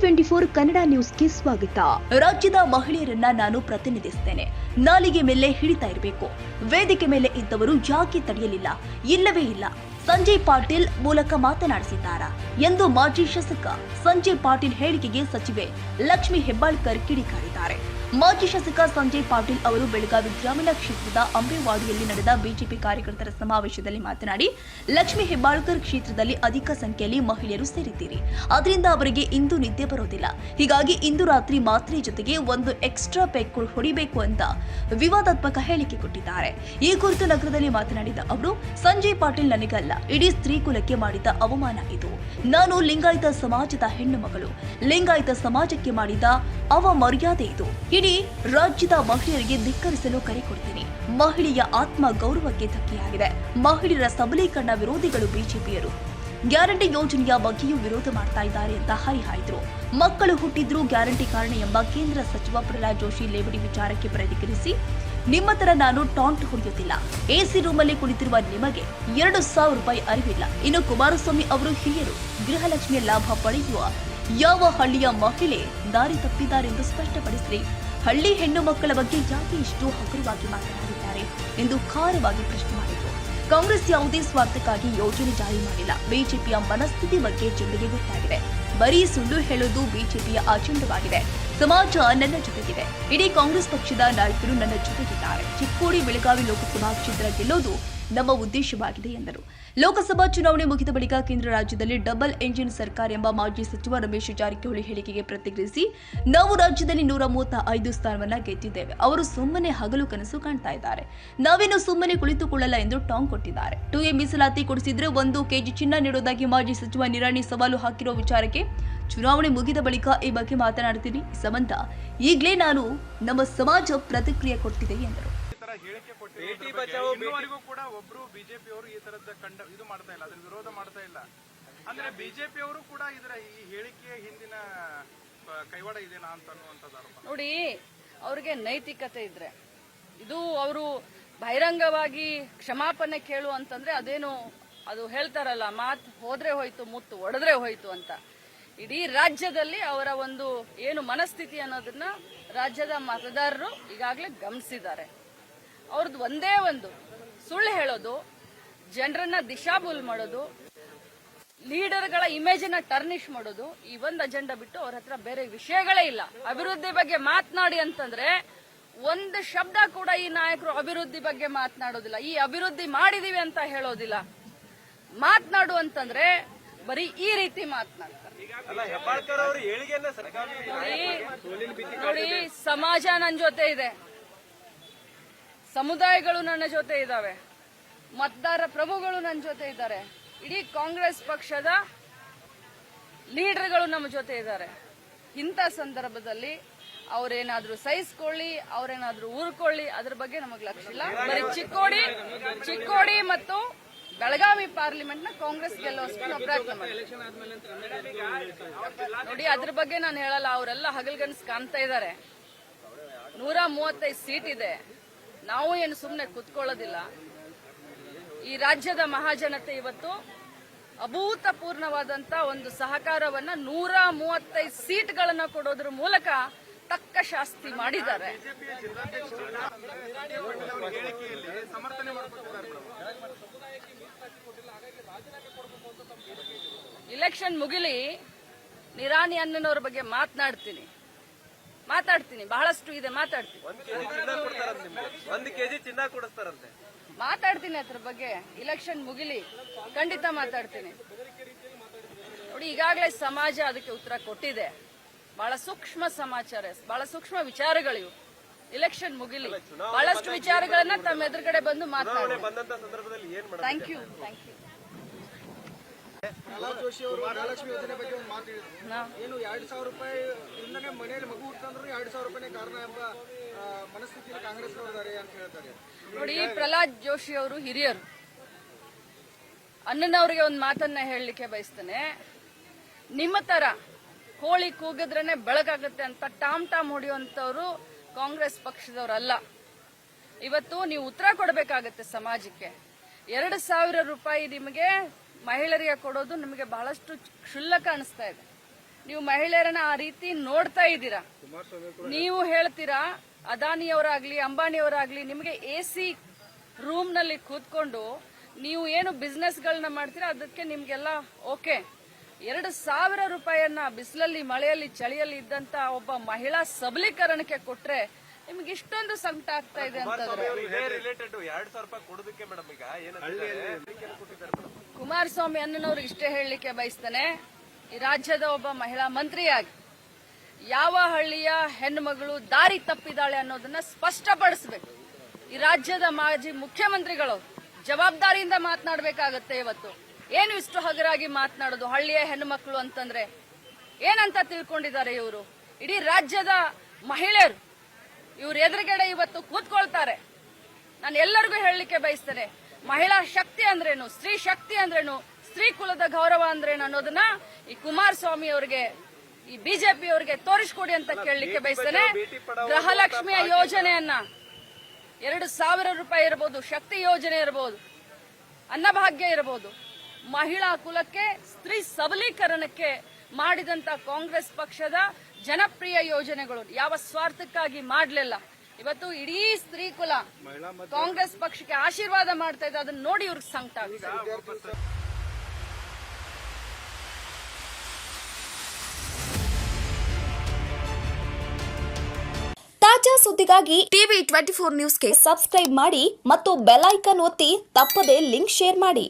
Twenty four Kannada ನ್ಯೂಸ್ಗೆ ಸ್ವಾಗತ. ರಾಜ್ಯದ ಮಹಿಳೆಯರನ್ನ ನಾನು ಪ್ರತಿನಿಧಿಸ್ತೇನೆ. ನಾಲಿಗೆ ಮೇಲೆ ಹಿಡಿತಾ ಇರಬೇಕು. ವೇದಿಕೆ ಮೇಲೆ ಇದ್ದವರು ಯಾಕೆ ತಡೆಯಲಿಲ್ಲ. ಇಲ್ಲವೇ ಇಲ್ಲ. ಸಂಜಯ್ ಪಾಟೀಲ್ ಮೂಲಕ ಮಾತನಾಡಿಸಿದ್ದಾರಾ? ಎಂದು ಮಾಜಿ ಶಾಸಕ ಸಂಜಯ್ ಪಾಟೀಲ್ ಹೇಳಿಕೆಗೆ ಸಚಿವೆ ಲಕ್ಷ್ಮಿ ಹೆಬ್ಬಾಳ್ಕರ್ ಕಿಡಿಕಾರಿದ್ದಾರೆ. ಮಾಜಿ ಶಾಸಕ ಸಂಜಯ್ ಪಾಟೀಲ್ ಅವರು ಬೆಳಗಾವಿ ಗ್ರಾಮೀಣ ಕ್ಷೇತ್ರದ ಅಂಬೇವಾಡಿಯಲ್ಲಿ ನಡೆದ ಬಿಜೆಪಿ ಕಾರ್ಯಕರ್ತರ ಸಮಾವೇಶದಲ್ಲಿ ಮಾತನಾಡಿ, ಲಕ್ಷ್ಮಿ ಹೆಬ್ಬಾಳ್ಕರ್ ಕ್ಷೇತ್ರದಲ್ಲಿ ಅಧಿಕ ಸಂಖ್ಯೆಯಲ್ಲಿ ಮಹಿಳೆಯರು ಸೇರಿದ್ದೀರಿ. ಅದರಿಂದ ಅವರಿಗೆ ಇಂದು ನಿದ್ದೆ ಬರೋದಿಲ್ಲ. ಹೀಗಾಗಿ ಇಂದು ರಾತ್ರಿ ಮಾತ್ರೆ ಜೊತೆಗೆ ಒಂದು ಎಕ್ಸ್ಟ್ರಾ ಪೆಕ್ ಹೊಡಿಬೇಕು ಅಂತ ವಿವಾದಾತ್ಮಕ ಹೇಳಿಕೆ ಕೊಟ್ಟಿದ್ದಾರೆ. ಈ ಕುರಿತು ನಗರದಲ್ಲಿ ಮಾತನಾಡಿದ ಅವರು, ಸಂಜಯ್ ಪಾಟೀಲ್ ನನಗಲ್ಲ, ಇಡೀ ಸ್ತ್ರೀ ಕುಲಕ್ಕೆ ಮಾಡಿದ ಅವಮಾನ ಇದು. ನಾನು ಲಿಂಗಾಯತ ಸಮಾಜದ ಹೆಣ್ಣು ಮಗಳು. ಲಿಂಗಾಯತ ಸಮಾಜಕ್ಕೆ ಮಾಡಿದ ಅವಮರ್ಯಾದೆ ಇದು. ಇಡೀ ರಾಜ್ಯದ ಮಹಿಳೆಯರಿಗೆ ಧಿಕ್ಕರಿಸಲು ಕರೆ ಕೊಡ್ತೀನಿ. ಮಹಿಳೆಯ ಆತ್ಮ ಗೌರವಕ್ಕೆ ಧಕ್ಕೆಯಾಗಿದೆ. ಮಹಿಳೆಯರ ಸಬಲೀಕರಣ ವಿರೋಧಿಗಳು ಬಿಜೆಪಿಯರು. ಗ್ಯಾರಂಟಿ ಯೋಜನೆಯ ಬಗ್ಗೆಯೂ ವಿರೋಧ ಮಾಡ್ತಾ ಇದ್ದಾರೆ ಅಂತ ಹರಿಹಾಯ್ದರು ಮಕ್ಕಳು ಹುಟ್ಟಿದ್ರೂ ಗ್ಯಾರಂಟಿ ಕಾರಣ ಎಂಬ ಕೇಂದ್ರ ಸಚಿವ ಪ್ರಹ್ಲಾದ್ ಜೋಶಿ ಲೇವಡಿ ವಿಚಾರಕ್ಕೆ ಪ್ರತಿಕ್ರಿಯಿಸಿ ನಿಮ್ಮ ತರ ನಾನು ಟಾಂಟ್ ಹೊಡೆಯುತ್ತಿಲ್ಲ. ಎಸಿ ರೂಮಲ್ಲಿ ಕುಳಿತಿರುವ ನಿಮಗೆ ಎರಡು ಸಾವಿರ ರೂಪಾಯಿ ಅರಿವಿಲ್ಲ. ಇನ್ನು ಕುಮಾರಸ್ವಾಮಿ ಅವರು ಹಿರಿಯರು, ಗೃಹಲಕ್ಷ್ಮಿಯ ಲಾಭ ಪಡೆಯುವ ಯಾವ ಹಳ್ಳಿಯ ಮಹಿಳೆ ದಾರಿ ತಪ್ಪಿದ್ದಾರೆಂದು ಸ್ಪಷ್ಟಪಡಿಸಿ ಹಳ್ಳಿ ಹೆಣ್ಣು ಮಕ್ಕಳ ಬಗ್ಗೆ ಯಾಕೆ ಇಷ್ಟು ಹಗುರವಾಗಿ ಮಾತನಾಡಿದ್ದಾರೆ ಎಂದು ಖಾರವಾಗಿ ಪ್ರಶ್ನೆ ಮಾಡಿದರು. ಕಾಂಗ್ರೆಸ್ ಯಾವುದೇ ಸ್ವಾರ್ಥಕ್ಕಾಗಿ ಯೋಜನೆ ಜಾರಿ ಮಾಡಿಲ್ಲ. ಬಿಜೆಪಿಯ ಮನಸ್ಥಿತಿ ಬಗ್ಗೆ ಜನರಿಗೆ ಗೊತ್ತಾಗಿದೆ. ಬರೀ ಸುಳ್ಳು ಹೇಳೋದು ಬಿಜೆಪಿಯ ಅಜೆಂಡವಾಗಿದೆ. ಸಮಾಜ ನನ್ನ ಜೊತೆಗಿದೆ. ಇಡೀ ಕಾಂಗ್ರೆಸ್ ಪಕ್ಷದ ನಾಯಕರು ನನ್ನ ಜೊತೆಗಿದ್ದಾರೆ. ಚಿಕ್ಕೋಡಿ ಬೆಳಗಾವಿ ಲೋಕಸಭಾ ಕ್ಷೇತ್ರ ಗೆಲ್ಲೋದು ನಮ್ಮ ಉದ್ದೇಶವಾಗಿದೆ ಎಂದರು. ಲೋಕಸಭಾ ಚುನಾವಣೆ ಮುಗಿದ ಬಳಿಕ ಕೇಂದ್ರ ರಾಜ್ಯದಲ್ಲಿ ಡಬಲ್ ಎಂಜಿನ್ ಸರ್ಕಾರ ಎಂಬ ಮಾಜಿ ಸಚಿವ ರಮೇಶ್ ಜಾರಕಿಹೊಳಿ ಹೇಳಿಕೆಗೆ ಪ್ರತಿಕ್ರಿಯಿಸಿ, ನಾವು ರಾಜ್ಯದಲ್ಲಿ ನೂರ ಮೂವತ್ತ ಐದು ಸ್ಥಾನವನ್ನ ಗೆದ್ದಿದ್ದೇವೆ. ಅವರು ಸುಮ್ಮನೆ ಹಗಲು ಕನಸು ಕಾಣ್ತಾ ಇದ್ದಾರೆ. ನಾವೇನು ಸುಮ್ಮನೆ ಕುಳಿತುಕೊಳ್ಳಲ್ಲ ಎಂದು ಟಾಂಗ್ ಕೊಟ್ಟಿದ್ದಾರೆ. ಟು ಎ ಮೀಸಲಾತಿ ಕೊಡಿಸಿದ್ರೆ ಒಂದು ಕೆಜಿ ಚಿನ್ನ ನೀಡೋದಾಗಿ ಮಾಜಿ ಸಚಿವ ನಿರಾಣಿ ಸವಾಲು ಹಾಕಿರೋ ವಿಚಾರಕ್ಕೆ ಚುನಾವಣೆ ಮುಗಿದ ಬಳಿಕ ಈ ಬಗ್ಗೆ ಮಾತನಾಡ್ತೀನಿ. ಸಂಬಂಧ ಈಗಲೇ ನಾನು ನಮ್ಮ ಸಮಾಜ ಪ್ರತಿಕ್ರಿಯೆ ಕೊಟ್ಟಿದೆ ಎಂದರು. ಹೇಳಿಕೆ ಬಚಾವೋ, ಇನ್ನುವರೆಗೂ ಕೂಡ ಒಬ್ರು ಬಿಜೆಪಿ ಅವರು ಈ ತರದ ಕಂಡ ಇದು ಮಾಡ್ತಾ ಇಲ್ಲ ಅದ್ರ ವಿರೋಧ ಮಾಡ್ತಾ ಇಲ್ಲ. ಅಂದ್ರೆ ಬಿಜೆಪಿ ಅವರು ಕೂಡ ಇದರ ಈ ಹೇಳಿಕೆ ಹಿಂದಿನ ಕೈವಾಡ ಇದೆನಾ ಅಂತ ಅನ್ನುವಂಥದ್ದು ಆರೋಪ. ನೋಡಿ ಅವ್ರಿಗೆ ನೈತಿಕತೆ ಇದ್ರೆ ಇದು ಅವರು ಬಹಿರಂಗವಾಗಿ ಕ್ಷಮಾಪಣೆ ಕೇಳು ಅಂತಂದ್ರೆ ಅದೇನು ಅದು ಹೇಳ್ತಾರಲ್ಲ ಮಾತ್ ಹೋದ್ರೆ ಹೋಯ್ತು ಮುತ್ತು ಒಡೆದ್ರೆ ಹೋಯ್ತು ಅಂತ. ಇಡೀ ರಾಜ್ಯದಲ್ಲಿ ಅವರ ಒಂದು ಏನು ಮನಸ್ಥಿತಿ ಅನ್ನೋದನ್ನ ರಾಜ್ಯದ ಮತದಾರರು ಈಗಾಗಲೇ ಗಮನಿಸಿದ್ದಾರೆ. ಅವ್ರದ್ದು ಒಂದೇ ಒಂದು ಸುಳ್ಳು ಹೇಳೋದು ಜನರನ್ನ ದಿಶಾಬೂಲ್ ಮಾಡೋದು ಲೀಡರ್ಗಳ ಇಮೇಜನ್ನ ಟರ್ನಿಶ್ ಮಾಡೋದು ಈ ಒಂದು ಅಜೆಂಡಾ ಬಿಟ್ಟು ಅವ್ರ ಹತ್ರ ಬೇರೆ ವಿಷಯಗಳೇ ಇಲ್ಲ. ಅಭಿವೃದ್ಧಿ ಬಗ್ಗೆ ಮಾತನಾಡಿ ಅಂತಂದ್ರೆ ಒಂದು ಶಬ್ದ ಕೂಡ ಈ ನಾಯಕರು ಅಭಿವೃದ್ಧಿ ಬಗ್ಗೆ ಮಾತನಾಡೋದಿಲ್ಲ. ಈ ಅಭಿವೃದ್ಧಿ ಮಾಡಿದೀವಿ ಅಂತ ಹೇಳೋದಿಲ್ಲ. ಮಾತನಾಡು ಅಂತಂದ್ರೆ ಬರೀ ಈ ರೀತಿ ಮಾತನಾಡ್ತಾರೆ. ನೋಡಿ ಸಮಾಜ ನನ್ನ ಜೊತೆ ಇದೆ. ಸಮುದಾಯಗಳು ನನ್ನ ಜೊತೆ ಇದ್ದಾವೆ. ಮತದಾರ ಪ್ರಭುಗಳು ನನ್ನ ಜೊತೆ ಇದ್ದಾರೆ. ಇಡೀ ಕಾಂಗ್ರೆಸ್ ಪಕ್ಷದ ಲೀಡರ್ಗಳು ನಮ್ಮ ಜೊತೆ ಇದ್ದಾರೆ. ಇಂಥ ಸಂದರ್ಭದಲ್ಲಿ ಅವ್ರೇನಾದ್ರೂ ಸಹಿಸ್ಕೊಳ್ಳಿ, ಅವ್ರೇನಾದ್ರೂ ಊರ್ಕೊಳ್ಳಿ, ಅದ್ರ ಬಗ್ಗೆ ನಮಗೆ ಲಕ್ಷ ಇಲ್ಲ. ಬರೀ ಚಿಕ್ಕೋಡಿ ಚಿಕ್ಕೋಡಿ ಮತ್ತು ಬೆಳಗಾವಿ ಪಾರ್ಲಿಮೆಂಟ್ನ ಕಾಂಗ್ರೆಸ್ ಗೆಲ್ಲುವಷ್ಟು ಪ್ರಯತ್ನ ನೋಡಿ, ಅದ್ರ ಬಗ್ಗೆ ನಾನು ಹೇಳಲ್ಲ, ಅವರೆಲ್ಲ ಹಗಲ್ಗನ್ಸ್ ಕಾಣ್ತಾ ಇದ್ದಾರೆ. ನೂರ ಮೂವತ್ತೈದು ಸೀಟ್ ಇದೆ. ನಾವು ಏನು ಸುಮ್ಮನೆ ಕುತ್ಕೊಳ್ಳೋದಿಲ್ಲ. ಈ ರಾಜ್ಯದ ಮಹಾಜನತೆ ಇವತ್ತು ಅಭೂತಪೂರ್ಣವಾದಂತ ಒಂದು ಸಹಕಾರವನ್ನ ನೂರ ಮೂವತ್ತೈದು ಸೀಟ್ಗಳನ್ನ ಕೊಡೋದ್ರ ಮೂಲಕ ತಕ್ಕ ಶಾಸ್ತಿ ಮಾಡಿದ್ದಾರೆ. ಇಲೆಕ್ಷನ್ ಮುಗಿಲಿ, ನಿರಾಣಿ ಅನ್ನನವ್ರ ಬಗ್ಗೆ ಮಾತನಾಡ್ತೀನಿ. ಮಾತಾಡ್ತೀನಿ ಬಹಳಷ್ಟು ಇದೆ ಮಾತಾಡ್ತೀನಿ. ಒಂದು ಕೆಜಿ ಚಿನ್ನ ಕೊಡಿಸ್ತಾರಂತೆ. ಮಾತಾಡ್ತೀನಿ ಅದ್ರ ಬಗ್ಗೆ ಇಲೆಕ್ಷನ್ ಮುಗಿಲಿ ಖಂಡಿತ ಮಾತಾಡ್ತೀನಿ. ನೋಡಿ ಈಗಾಗಲೇ ಸಮಾಜ ಅದಕ್ಕೆ ಉತ್ತರ ಕೊಟ್ಟಿದೆ. ಬಹಳ ಸೂಕ್ಷ್ಮ ಸಮಾಚಾರ ಬಹಳ ಸೂಕ್ಷ್ಮ ವಿಚಾರಗಳಿವು ಇಲೆಕ್ಷನ್ ಮುಗಿಲಿ. ಬಹಳಷ್ಟು ವಿಚಾರಗಳನ್ನ ತಮ್ಮ ಎದುರುಗಡೆ ಬಂದು ಮಾತಾಡಿ. Thank you thank you Prahlad Joshi ಅವರು ಮಹಾಲಕ್ಷ್ಮಿ ಯೋಜನೆ ಬಗ್ಗೆ ಒಂದು ಮಾತು ಹೇಳಿದ್ರು. ಏನು ಎರಡು ಸಾವಿರ ರೂಪಾಯಿ ಇಂದನೇ ಮನೆಯಲ್ಲಿ ಮಗು ಹುಟ್ಟಂದ್ರು ಎರಡು ಸಾವಿರ ರೂಪಾಯಿ ಕಾರಣ ಎಂಬ ಮನಸ್ಥಿತಿಯಲ್ಲಿ ಕಾಂಗ್ರೆಸ್ ಇದ್ದಾರೆ ಅಂತ ಹೇಳ್ತಾರೆ. ನೋಡಿ ಪ್ರಹ್ಲಾದ್ ಜೋಶಿ ಅವರು ಹಿರಿಯರು. ಅಣ್ಣನವ್ರಿಗೆ ಒಂದು ಮಾತನ್ನ ಹೇಳಲಿಕ್ಕೆ ಬಯಸ್ತೇನೆ. ನಿಮ್ಮ ತರ ಕೋಳಿ ಕೂಗಿದ್ರೇನೆ ಬೆಳಕಾಗುತ್ತೆ ಅಂತ ಟಾಮ್ ಟಾಮ್ ಹೊಡೆಯುವಂತವ್ರು ಕಾಂಗ್ರೆಸ್ ಪಕ್ಷದವರಲ್ಲ. ಇವತ್ತು ನೀವು ಉತ್ತರ ಕೊಡಬೇಕಾಗತ್ತೆ ಸಮಾಜಕ್ಕೆ. ಎರಡು ಸಾವಿರ ರೂಪಾಯಿ ನಿಮಗೆ ಮಹಿಳೆಯರಿಗೆ ಕೊಡೋದು ನಿಮಗೆ ಬಹಳಷ್ಟು ಕ್ಷುಲ್ಲಕ ಅನಿಸ್ತಾ ಇದೆ. ನೀವು ಮಹಿಳೆಯರನ್ನ ಆ ರೀತಿ ನೋಡ್ತಾ ಇದ್ದೀರಾ? ನೀವು ಹೇಳ್ತೀರಾ ಅದಾನಿಯವರಾಗ್ಲಿ ಅಂಬಾನಿಯವರಾಗ್ಲಿ ನಿಮಗೆ ಎ ಸಿ ರೂಮ್ನಲ್ಲಿ ಕೂತ್ಕೊಂಡು ನೀವು ಏನು ಬಿಸ್ನೆಸ್ಗಳನ್ನ ಮಾಡ್ತೀರಾ ಅದಕ್ಕೆ ನಿಮ್ಗೆಲ್ಲ ಓಕೆ. ಎರಡು ಸಾವಿರ ರೂಪಾಯಿಯನ್ನ ಬಿಸಿಲಲ್ಲಿ ಮಳೆಯಲ್ಲಿ ಚಳಿಯಲ್ಲಿ ಇದ್ದಂತ ಒಬ್ಬ ಮಹಿಳಾ ಸಬಲೀಕರಣಕ್ಕೆ ಕೊಟ್ರೆ ನಿಮ್ಗೆ ಇಷ್ಟೊಂದು ಸಂಕಟ ಆಗ್ತಾ ಇದೆ ಅಂತಂದ್ರೆ. ಕುಮಾರಸ್ವಾಮಿ ಅನ್ನನವ್ರಿಗೆ ಇಷ್ಟೇ ಹೇಳಲಿಕ್ಕೆ ಬಯಸ್ತಾನೆ. ಈ ರಾಜ್ಯದ ಒಬ್ಬ ಮಹಿಳಾ ಮಂತ್ರಿಯಾಗಿ ಯಾವ ಹಳ್ಳಿಯ ಹೆಣ್ಮಗಳು ದಾರಿ ತಪ್ಪಿದಾಳೆ ಅನ್ನೋದನ್ನ ಸ್ಪಷ್ಟಪಡಿಸಬೇಕು. ಈ ರಾಜ್ಯದ ಮಾಜಿ ಮುಖ್ಯಮಂತ್ರಿಗಳು ಜವಾಬ್ದಾರಿಯಿಂದ ಮಾತನಾಡಬೇಕಾಗತ್ತೆ ಇವತ್ತು. ಏನು ಇಷ್ಟು ಹಗರಾಗಿ ಮಾತನಾಡೋದು ಹಳ್ಳಿಯ ಹೆಣ್ಮಕ್ಳು ಅಂತಂದ್ರೆ? ಏನಂತ ತಿಳ್ಕೊಂಡಿದ್ದಾರೆ ಇವರು? ಇಡೀ ರಾಜ್ಯದ ಮಹಿಳೆಯರು ಇವ್ರ ಎದುರುಗಡೆ ಇವತ್ತು ಕೂತ್ಕೊಳ್ತಾರೆ. ನಾನು ಎಲ್ಲರಿಗೂ ಹೇಳಲಿಕ್ಕೆ ಬಯಸ್ತೇನೆ ಮಹಿಳಾ ಶಕ್ತಿ ಅಂದ್ರೇನು ಸ್ತ್ರೀ ಶಕ್ತಿ ಅಂದ್ರೇನು ಸ್ತ್ರೀ ಕುಲದ ಗೌರವ ಅಂದ್ರೇನು ಅನ್ನೋದನ್ನ ಈ ಕುಮಾರಸ್ವಾಮಿ ಅವರಿಗೆ ಈ ಬಿಜೆಪಿ ಅವರಿಗೆ ತೋರಿಸ್ಕೊಡಿ ಅಂತ ಕೇಳಲಿಕ್ಕೆ ಬಯಸ್ತೇನೆ. ಗೃಹಲಕ್ಷ್ಮಿಯ ಯೋಜನೆಯನ್ನ ಎರಡು ಸಾವಿರ ರೂಪಾಯಿ ಇರಬಹುದು ಶಕ್ತಿ ಯೋಜನೆ ಇರಬಹುದು ಅನ್ನಭಾಗ್ಯ ಇರಬಹುದು ಮಹಿಳಾ ಕುಲಕ್ಕೆ ಸ್ತ್ರೀ ಸಬಲೀಕರಣಕ್ಕೆ ಮಾಡಿದಂತ ಕಾಂಗ್ರೆಸ್ ಪಕ್ಷದ ಜನಪ್ರಿಯ ಯೋಜನೆಗಳು. ಯಾವ ಸ್ವಾರ್ಥಕ್ಕಾಗಿ ಮಾಡಲಿಲ್ಲ. ಇವತ್ತು ಇಡೀ ಸ್ತ್ರೀ ಕುಲ ಕಾಂಗ್ರೆಸ್ ಪಕ್ಷಕ್ಕೆ ಆಶೀರ್ವಾದ ಮಾಡ್ತಾ ಇದೆ. ಅದನ್ನ ನೋಡಿ ಇವ್ರಿಗೆ ಸಂಕಟ ತಾಜಾ ಸುದ್ದಿಗಾಗಿ ಟಿವಿ ಟ್ವೆಂಟಿ ಫೋರ್ ನ್ಯೂಸ್ಗೆ ಸಬ್ಸ್ಕ್ರೈಬ್ ಮಾಡಿ ಮತ್ತು ಬೆಲ್ ಐಕನ್ ಒತ್ತಿ ತಪ್ಪದೇ ಲಿಂಕ್ ಶೇರ್ ಮಾಡಿ.